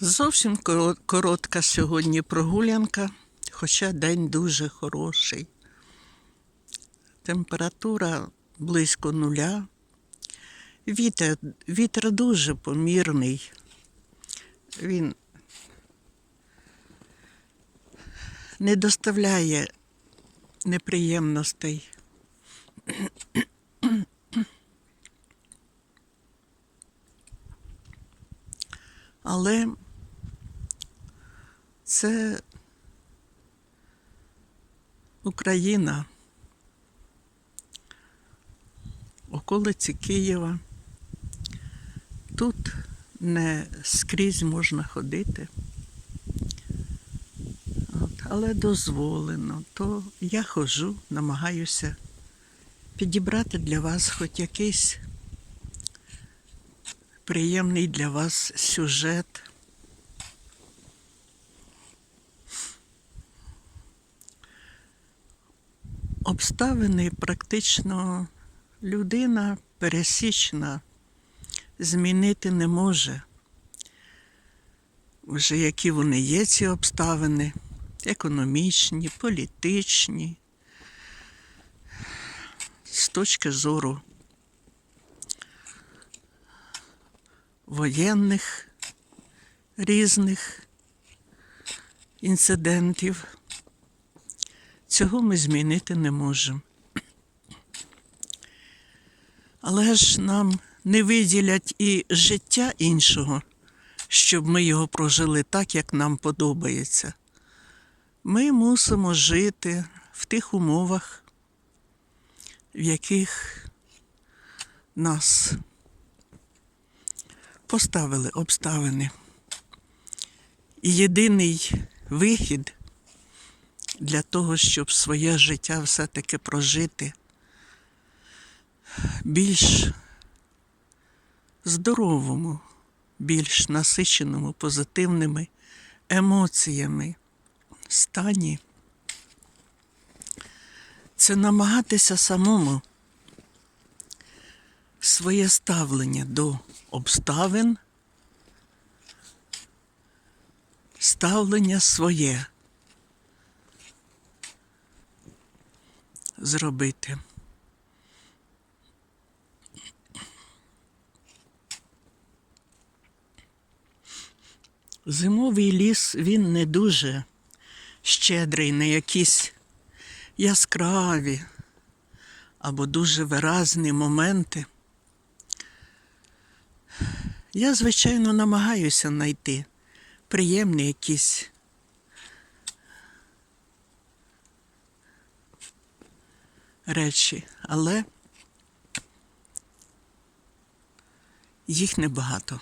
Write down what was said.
Зовсім коротка сьогодні прогулянка, хоча день дуже хороший. Температура близько нуля. Вітер, вітер дуже помірний. Він не доставляє неприємностей. Але це Україна, околиці Києва. Тут не скрізь можна ходити, От, але дозволено. То я ходжу, намагаюся підібрати для вас хоч якийсь приємний для вас сюжет. Обставини практично людина пересічна змінити не може. Вже які вони є, ці обставини, економічні, політичні, з точки зору воєнних різних інцидентів. Цього ми змінити не можемо. Але ж нам не виділять і життя іншого, щоб ми його прожили так, як нам подобається. Ми мусимо жити в тих умовах, в яких нас поставили обставини. І єдиний вихід для того, щоб своє життя все-таки прожити більш здоровому, більш насиченому позитивними емоціями стані. Це намагатися самому своє ставлення до обставин, ставлення своє зробити. Зимовий ліс він не дуже щедрий на якісь яскраві або дуже виразні моменти. Я, звичайно, намагаюся знайти приємні якісь речі, але їх небагато.